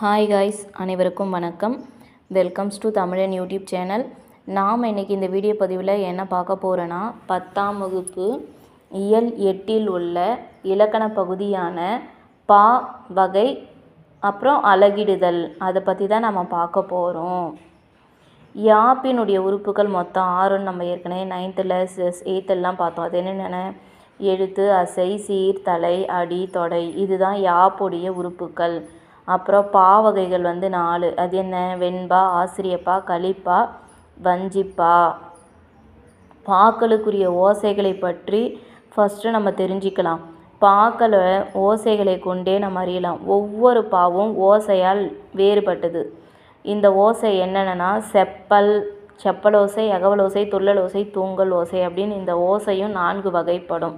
Hi guys அனைவருக்கும் வணக்கம். Welcomes to Tamilan YouTube channel நாம் இன்றைக்கி இந்த வீடியோ பதிவில் என்ன பார்க்க போகிறோன்னா பத்தாம் வகுப்பு இயல் எட்டில் உள்ள இலக்கண பகுதியான பா வகை அப்புறம் அலகிடுதல் அதை பற்றி தான் நம்ம பார்க்க போகிறோம் யாப்பினுடைய உறுப்புகள் மொத்தம் ஆறுன்னு நம்ம ஏற்கனவே நைன்த்தில் எயித்தெல்லாம் பார்த்தோம். அது என்னென்ன எழுத்து அசை சீர் தலை அடி தொடை. இதுதான் யாப்புடைய உறுப்புகள். அப்புறம் பா வகைகள் வந்து நாலு. அது என்ன? வெண்பா ஆசிரியப்பா களிப்பா வஞ்சிப்பா. பாக்களுக்குரிய ஓசைகளை பற்றி ஃபஸ்ட்டு நம்ம தெரிஞ்சுக்கலாம். பாக்களை ஓசைகளை கொண்டே நம்ம அறியலாம். ஒவ்வொரு பாவும் ஓசையால் வேறுபட்டது. இந்த ஓசை என்னென்னா செப்பல் செப்பல் ஓசை அகவல் ஓசை துள்ளல் ஓசை தூங்கல் ஓசை அப்படின்னு இந்த ஓசையும் நான்கு வகைப்படும்.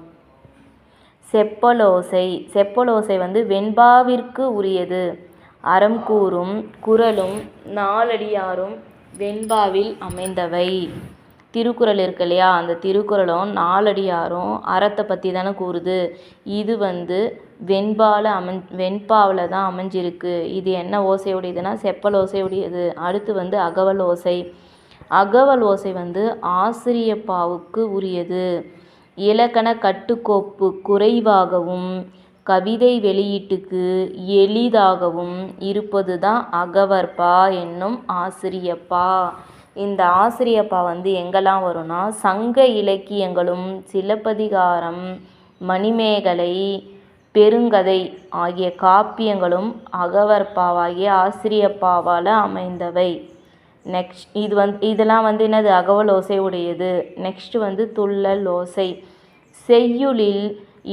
செப்பலோசை. செப்பலோசை வந்து வெண்பாவிற்கு உரியது. அறம் கூறும் குரலும் நாலடியாரும் வெண்பாவில் அமைந்தவை. திருக்குறள் இருக்கு இல்லையா? அந்த திருக்குறளும் நாலடியாரும் அறத்தை பற்றி தானே கூறுது. இது வந்து வெண்பாவில் அமைஞ் வெண்பாவில் தான் அமைஞ்சிருக்கு. இது என்ன ஓசையுடையதுன்னா செப்பல் ஓசையுடையது அடுத்து வந்து அகவல் ஓசை அகவல் ஓசை வந்து ஆசிரியப்பாவுக்கு உரியது. இலக்கண கட்டுக்கோப்பு குறைவாகவும் கவிதை வெளியீட்டுக்கு எளிதாகவும் இருப்பது தான் அகவற்பா என்னும் ஆசிரியப்பா. இந்த ஆசிரியப்பா வந்து எங்கெல்லாம் வரும்னா சங்க இலக்கியங்களும் சிலப்பதிகாரம் மணிமேகலை பெருங்கதை ஆகிய காப்பியங்களும் அகவற்பாவாகிய ஆசிரியப்பாவால் அமைந்தவை. நெக்ஸ்ட் இது வந்து இதெல்லாம் வந்து என்னது? அகவல் ஓசை உடையது. நெக்ஸ்ட் வந்து துள்ளல் ஓசை. செய்யுளில்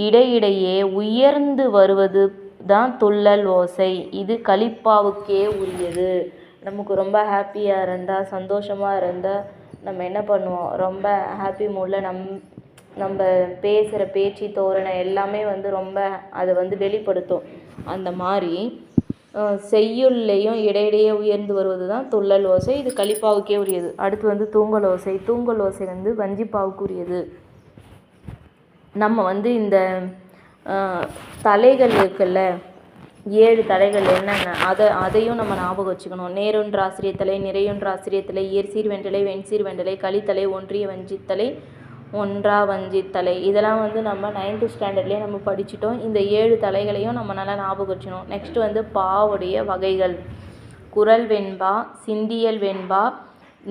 இடையிடையே உயர்ந்து வருவது தான் துள்ளல் ஓசை. இது கலிப்பாவுக்கே உரியது. நமக்கு ரொம்ப ஹாப்பியாக இருந்தால் சந்தோஷமாக இருந்தால் நம்ம என்ன பண்ணுவோம்? ரொம்ப ஹாப்பி மூடில் நம் நம்ம பேசுகிற பேச்சு தோரணை எல்லாமே வந்து ரொம்ப அதை வந்து வெளிப்படுத்தும். அந்த மாதிரி செய்யுள்ளையும் இடையிடையே உயர்ந்து வருவது தான் துள்ளல் ஓசை. இது கலிப்பாவுக்கே உரியது. அடுத்து வந்து தூங்கல் ஓசை. தூங்கல் ஓசை வந்து வஞ்சிப்பாவுக்கு உரியது. நம்ம வந்து இந்த தலைகள் இருக்குல்ல ஏழு தலைகள் என்னென்ன அதை அதையும் நம்ம ஞாபகம் வச்சுக்கணும். நேருன்ற ஆசிரியத்தலை நிறையுன்ற ஆசிரியத்தலை இயற்சீர் வெண்டலை வெண்சீர் வெண்டலை கலித்தலை ஒன்றிய வஞ்சித்தலை ஒன்றா வஞ்சித்தலை. இதெல்லாம் வந்து நம்ம நைன்த்து ஸ்டாண்டர்ட்லேயே நம்ம படிச்சிட்டோம். இந்த ஏழு தலைகளையும் நம்ம நல்லா ஞாபகம் வச்சுக்கணும். நெக்ஸ்ட்டு வந்து பாவுடைய வகைகள். குரல் வெண்பா சிந்தியல் வெண்பா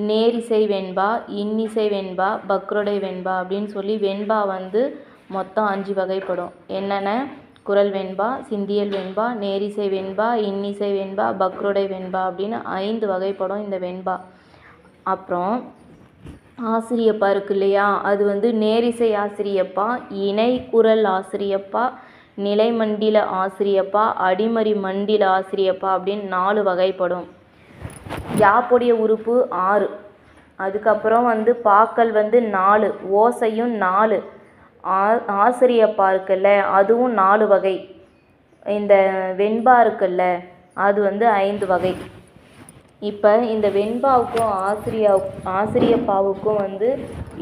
நேரிசை வெண்பா இன்னிசை வெண்பா பக்ரோடை வெண்பா அப்படின்னு சொல்லி வெண்பா வந்து மொத்தம் அஞ்சு வகைப்படும். என்னென்ன? குரல் வெண்பா சிந்தியல் வெண்பா நேரிசை வெண்பா இன்னிசை வெண்பா பக்ருடை வெண்பா அப்படின்னு ஐந்து வகைப்படும் இந்த வெண்பா. அப்புறம் ஆசிரியப்பா இருக்கு இல்லையா? அது வந்து நேரிசை ஆசிரியப்பா இணை குரல் ஆசிரியப்பா நிலைமண்டில ஆசிரியப்பா அடிமறி மண்டில ஆசிரியப்பா அப்படின்னு நாலு வகைப்படும். யாப்புடைய உறுப்பு ஆறு. அதுக்கப்புறம் வந்து பாக்கள் வந்து நாலு ஓசையும் நாலு. ஆ ஆசிரியப்பா இருக்குல்ல அதுவும் நாலு வகை. இந்த வெண்பா இருக்குல்ல அது வந்து ஐந்து வகை. இப்போ இந்த வெண்பாவுக்கும் ஆசிரியா ஆசிரியப்பாவுக்கும் வந்து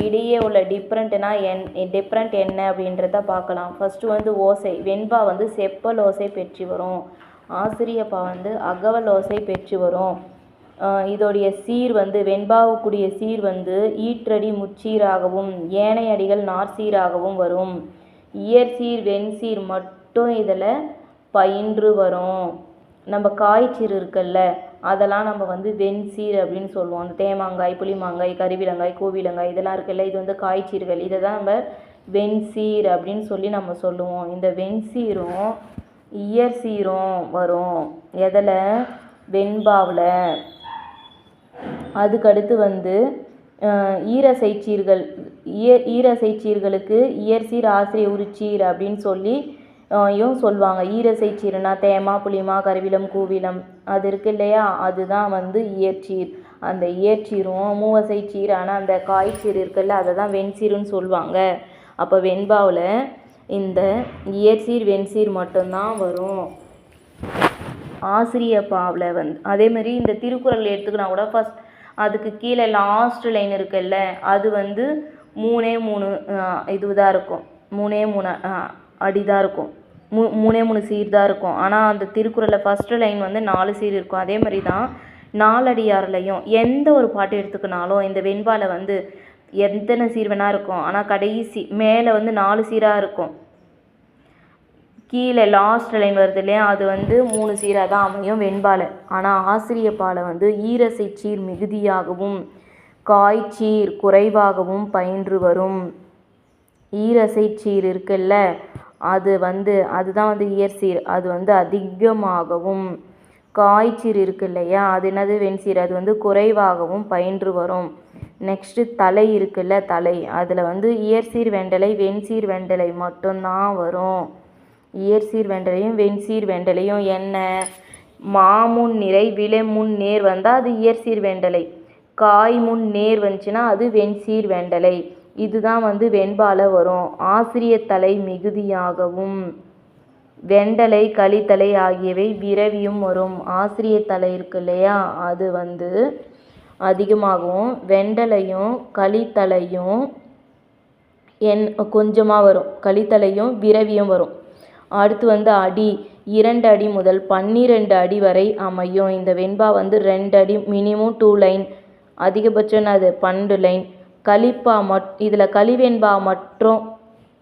இடையே உள்ள டிஃப்ரெண்ட்னா என் டிஃப்ரெண்ட் என்ன அப்படின்றத பார்க்கலாம். ஃபஸ்ட்டு வந்து ஓசை. வெண்பா வந்து செப்பல் ஓசை பெற்று வரும். ஆசிரியப்பா வந்து அகவல் ஓசை பெற்று வரும். இதோடைய சீர் வந்து வெண்பாவுக்குரிய சீர் வந்து ஈற்றடி முச்சீராகவும் ஏனைய அடிகள் நாற்சீராகவும் வரும். இயற்சீர் வெண்சீர் மட்டும் இதில் பயின்று வரும். நம்ம காய்ச்சீர் இருக்குல்ல அதெல்லாம் நம்ம வந்து வெண்சீர் அப்படின்னு சொல்லுவோம். அந்த தேமாங்காய் புளிமாங்காய் கருவிலங்காய் கோவிலங்காய் இதெல்லாம் இருக்குல்ல இது வந்து காய்ச்சீர்கள் இதை தான் நம்ம வெண்சீர் அப்படின்னு சொல்லி நம்ம சொல்லுவோம். இந்த வெண்சீரும் இயற்சீரும் வரும். எதில்? வெண்பாவில். அதுக்கடுத்து வந்து ஈரசைச்சீர்கள் ஈர ஈரசைச்சீர்களுக்கு இயற்சீர் ஆசிரிய உரிச்சீர் அப்படின்னு சொல்லி யும் சொல்லுவாங்க. ஈரசைச்சீர்னா தேமா புளிமா கருவிலம் கூவிலம். அது இருக்கு இல்லையா? அதுதான் வந்து இயற்சீர். அந்த இயற்சீரும் மூவசைச்சீர் ஆனால் அந்த காய்ச்சீர் இருக்குல்ல அதை தான் வெண்சீருன்னு சொல்லுவாங்க. அப்போ வெண்பாவில் இந்த இயற்சீர் வெண்சீர் மட்டும்தான் வரும். ஆசிரியப்பாவில் வந்து அதேமாரி இந்த திருக்குறள் எடுத்துக்கினா கூட ஃபஸ்ட் அதுக்கு கீழே லாஸ்ட் லைன் இருக்குல்ல அது வந்து மூணே மூணு இது தான் இருக்கும். மூணே மூணு அடி தான் இருக்கும். மூ மூணே மூணு சீர் தான் இருக்கும். ஆனால் அந்த திருக்குறளில் ஃபஸ்ட்டு லைன் வந்து நாலு சீர் இருக்கும். அதே மாதிரி தான் நாலடியார்லையும் எந்த ஒரு பாட்டு எடுத்துக்கினாலும் இந்த வெண்பாலை வந்து எத்தனை சீர் வேணா இருக்கும். ஆனால் கடைசி மேலே வந்து நாலு சீராக இருக்கும். கீழே லாஸ்ட் லைன் வருது இல்லையா? அது வந்து மூணு சீராக தான் அமையும் வெண்பாலை. ஆனால் ஆசிரியப்பால வந்து ஈரசை சீர் மிகுதியாகவும் காய்ச்சீர் குறைவாகவும் பயின்று வரும். ஈரசை சீர் இருக்குல்ல? அது வந்து அதுதான் வந்து இயற்சீர் அது வந்து அதிகமாகவும் காய்ச்சீர் இருக்கு இல்லையா? அது என்னது? வெண்சீர் அது வந்து குறைவாகவும் பயின்று வரும். நெக்ஸ்ட்டு தலை இருக்குல்ல? தலை. அதில் வந்து இயற்சீர் வெண்டலை வெண்சீர் வெண்டலை மட்டும்தான் வரும். இயற்சீர் வெண்டலையும் வெண்சீர் வெண்டலையும் என்ன? மாமுன் நிறை விலை முன் நேர் வந்தால் அது இயற்சீர் வெண்டலை காய் முன் நேர் வந்துச்சுன்னா அது வெண்சீர் வெண்டலை இதுதான் வந்து வெண்பால வரும். ஆசிரியத்தலை மிகுதியாகவும் வெண்டலை களித்தலை ஆகியவை விரவியும் வரும். ஆசிரியத்தலை இருக்கு இல்லையா? அது வந்து அதிகமாகவும் வெண்டலையும் களித்தலையும் என் கொஞ்சமாக வரும். களித்தலையும் விரவியும் வரும். அடுத்து வந்து அடி இரண்டு அடி முதல் பன்னிரெண்டு அடி வரை அமையும். இந்த வெண்பா வந்து ரெண்டு அடி மினிமம் டூ லைன் அதிகபட்சம் அது பன்னெண்டு லைன் கலிப்பா மட் இதில் கலிவெண்பா மற்றும்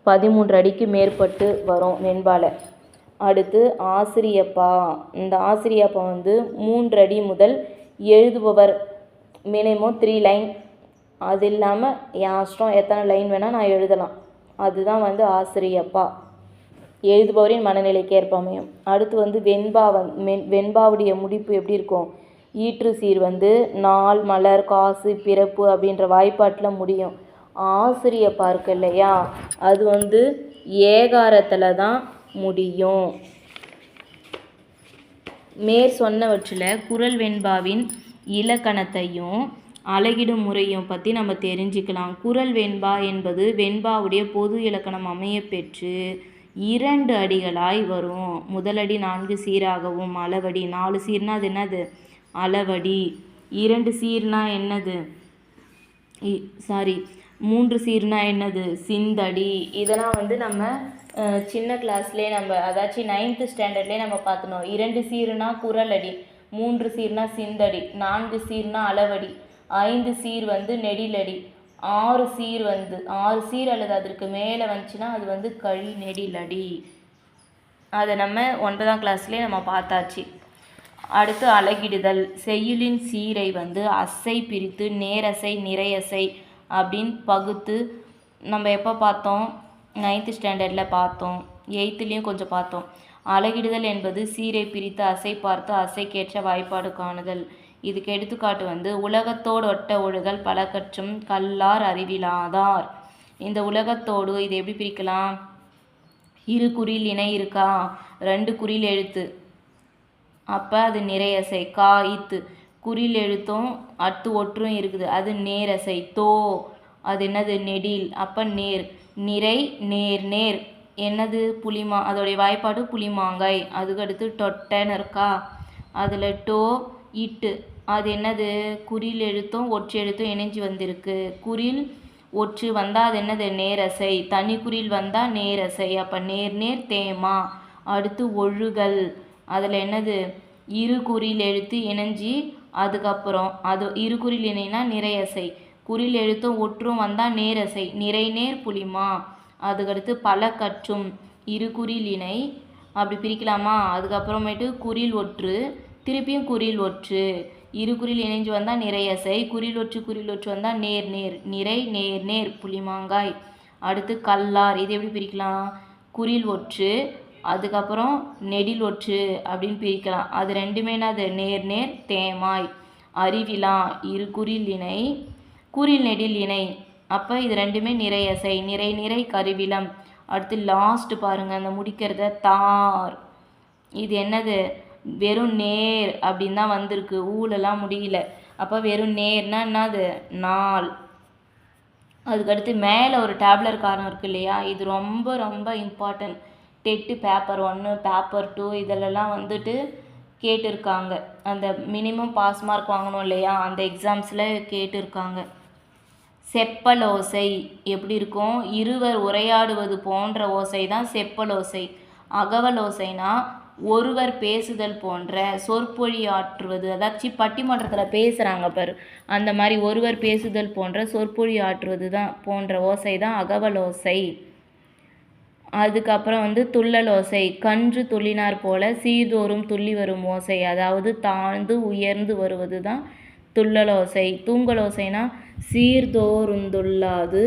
பதிமூன்று அடிக்கு மேற்பட்டு வரும் வெண்பாவில் அடுத்து ஆசிரியப்பா. இந்த ஆசிரியப்பா வந்து மூன்று அடி முதல் எழுதுபவர் மினிமம் த்ரீ லைன் அது இல்லாமல் என் அஷ்டம் எத்தனை லைன் வேணால் நான் எழுதலாம். அதுதான் வந்து ஆசிரியப்பா. எழுதுபவரின் மனநிலைக்கு ஏற்ப அமையும். அடுத்து வந்து வெண்பா வந் மென் வெண்பாவுடைய முடிப்பு எப்படி இருக்கும்? ஈற்று சீர் வந்து நாள் மலர் காசு பிறப்பு அப்படின்ற வாய்ப்பாட்டில் முடியும். ஆசிரிய பார்க்க இல்லையா? அது வந்து ஏகாரத்தில் தான் முடியும். மேற் சொன்னவற்றில் குறள் வெண்பாவின் இலக்கணத்தையும் அழகிடும் முறையும் பற்றி நம்ம தெரிஞ்சுக்கலாம். குறள் வெண்பா என்பது வெண்பாவுடைய பொது இலக்கணம் அமைய பெற்று இரண்டு அடிகளாய் வரும். முதலடி நான்கு சீராகவும் அளவடி நாலு சீர்னா அது என்னது? அளவடி. இரண்டு சீர்னா என்னது? சாரி மூன்று சீர்னா என்னது? சிந்தடி. இதெல்லாம் வந்து நம்ம சின்ன கிளாஸ்லேயே நம்ம அதாச்சும் நைன்த்து ஸ்டாண்டர்ட்லேயே நம்ம பார்த்துனோம் இரண்டு சீர்னா குரலடி மூன்று சீர்னா சிந்தடி நான்கு சீர்னா அளவடி ஐந்து சீர் வந்து நெடிலடி ஆறு சீர் வந்து ஆறு சீர் அல்லது அதற்கு மேலே வந்துச்சுன்னா அது வந்து கழி நெடிலடி அதை நம்ம ஒன்பதாம் கிளாஸ்லேயே நம்ம பார்த்தாச்சு. அடுத்து அலகிடுதல் செய்யுளின் சீரை வந்து அசை பிரித்து நேரசை நிறையசை அப்படின்னு பகுத்து நம்ம எப்போ பார்த்தோம்? நைன்த்து ஸ்டாண்டர்டில் பார்த்தோம். எயித்துலேயும் கொஞ்சம் பார்த்தோம். அலகிடுதல் என்பது சீரை பிரித்து அசை பார்த்து அசைக்கேற்ற வாய்ப்பாடு காணுதல். இதுக்கு எடுத்துக்காட்டு வந்து உலகத்தோடு ஒட்ட ஒழுகல் பலகற்றும் கல்லார் அறிவிலாதார். இந்த உலகத்தோடு இது எப்படி பிரிக்கலாம்? இரு குறில் இணை இருக்கா? ரெண்டு குறில் எழுத்து. அப்போ அது நிறையசை கா இத்து. குறில் எழுத்தும் அத்து ஒற்றும் இருக்குது. அது நேரசை தோ. அது என்னது? நெடில். அப்போ நேர். நிறை நேர் நேர். என்னது? புளிமா அதோடைய வாய்ப்பாடு புளிமாங்காய் அதுக்கு அடுத்து இருக்கா? அதில் டோ இட்டு. அது என்னது? குறில் எழுத்தும் ஒற்று எழுத்தும் இணைஞ்சு வந்திருக்கு. குறில் ஒற்று வந்தால் அது என்னது? நேரசை. தனி குறில் வந்தால் நேரசை. அப்போ நேர் நேர் தேமா. அடுத்து ஒழுகல். அதில் என்னது? இரு குறில் எழுத்து இணைஞ்சி அதுக்கப்புறம் அது இரு குறில் இணைனா நிறையசை. குறில் எழுத்தும் ஒற்றும் வந்தால் நேரசை. நிறை நேர் புலிமா. அதுக்கடுத்து பல கற்றும் இரு குறில் இணை. அப்படி பிரிக்கலாமா? அதுக்கப்புறமேட்டு குறில் ஒற்று. திருப்பியும் குறில் ஒற்று. இரு குறில் இணைஞ்சு வந்தால் நிறையசை குறில் ஒற்று குறில் ஒற்று வந்தால் நேர் நேர் நிறை நேர் நேர் புளிமாங்காய். அடுத்து கல்லார் இது எப்படி பிரிக்கலாம்? குறில் ஒற்று அதுக்கப்புறம் நெடில் ஒற்று அப்படின்னு பிரிக்கலாம். அது ரெண்டுமே என்னது? நேர் நேர் தேமாய். அறிவிலா இரு குறில் இணை குறில் நெடில் இணை. அப்போ இது ரெண்டுமே நிறையசை நிறை நிறை கருவிலம். அடுத்து லாஸ்ட் பாருங்கள் அந்த முடிக்கிறத தார். இது என்னது? வெறும் நேர் அப்படின்னு தான் வந்திருக்கு. ஊலெல்லாம் முடியல. அப்போ வெறும் நேர்னா என்னது? நாள். அதுக்கடுத்து மேலே ஒரு டேப்லர் காரம் இருக்கு இல்லையா? இது ரொம்ப ரொம்ப இம்பார்ட்டன்ட் டெட்டு பேப்பர் ஒன்று பேப்பர் டூ இதிலெல்லாம் வந்துட்டு கேட்டிருக்காங்க. அந்த மினிமம் பாஸ் மார்க் வாங்கணும் இல்லையா? அந்த எக்ஸாம்ஸில் கேட்டிருக்காங்க. செப்பல் ஓசை எப்படி இருக்கும்? இருவர் உரையாடுவது போன்ற ஓசை தான் செப்பல் ஓசை. அகவலோசைனா ஒருவர் பேசுதல் போன்ற சொற்பொழியாற்றுவது அதாச்சு பட்டிமன்றத்தில் பேசுகிறாங்க பாரு அந்த மாதிரி ஒருவர் பேசுதல் போன்ற சொற்பொழியாற்றுவது தான் போன்ற ஓசை தான் அகவலோசை அதுக்கப்புறம் வந்து துள்ளல் ஓசை கன்று துள்ளினார் போல சீர்தோறும் துள்ளி வரும் ஓசை அதாவது தாழ்ந்து உயர்ந்து வருவது தான் துள்ளலோசை தூங்கலோசைனா சீர்தோறுந்துள்ளாது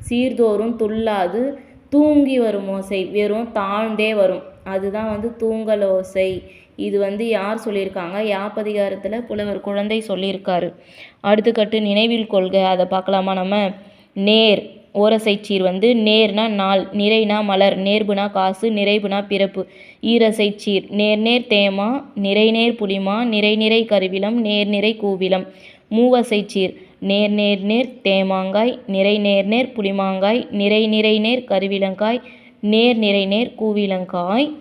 சீர்தோறும் துள்ளாது தூங்கி வரும் ஓசை வெறும் தாழ்ந்தே வரும். அதுதான் வந்து தூங்கலோசை. இது வந்து யார் சொல்லியிருக்காங்க? யாப்பதிகாரத்தில் புலவர் குழந்தை சொல்லியிருக்காரு. அடுத்துக்கட்டு நினைவில் கொள்க. அதை பார்க்கலாமா நம்ம? நேர். ஓரசைச்சீர் வந்து நேர்னா நாள் நிறைனா மலர் நேர்புனா காசு நிறைபுனா பிறப்பு. ஈரசைச்சீர். நேர் நேர் தேமா நிறைநேர் புலிமா நிறை நிறை கருவிலம் நேர் நிறை கூவிலம். மூவசைச்சீர். நேர் நேர் நேர் தேமாங்காய் நிறை நேர் நேர் புளிமாங்காய் நிறை நிறை நேர் கருவிலங்காய் நேர் நிறை நேர் கூவிலங்காய்.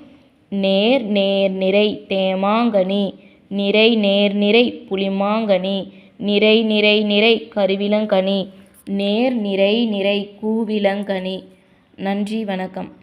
நேர் நேர் நிறை தேமாங்கனி. நிறை நேர் நிறை புளிமாங்கனி. நிறை நிறை நிறை கருவிலங்கனி. நேர் நிறை நிறை கூவிலங்கனி. நன்றி வணக்கம்.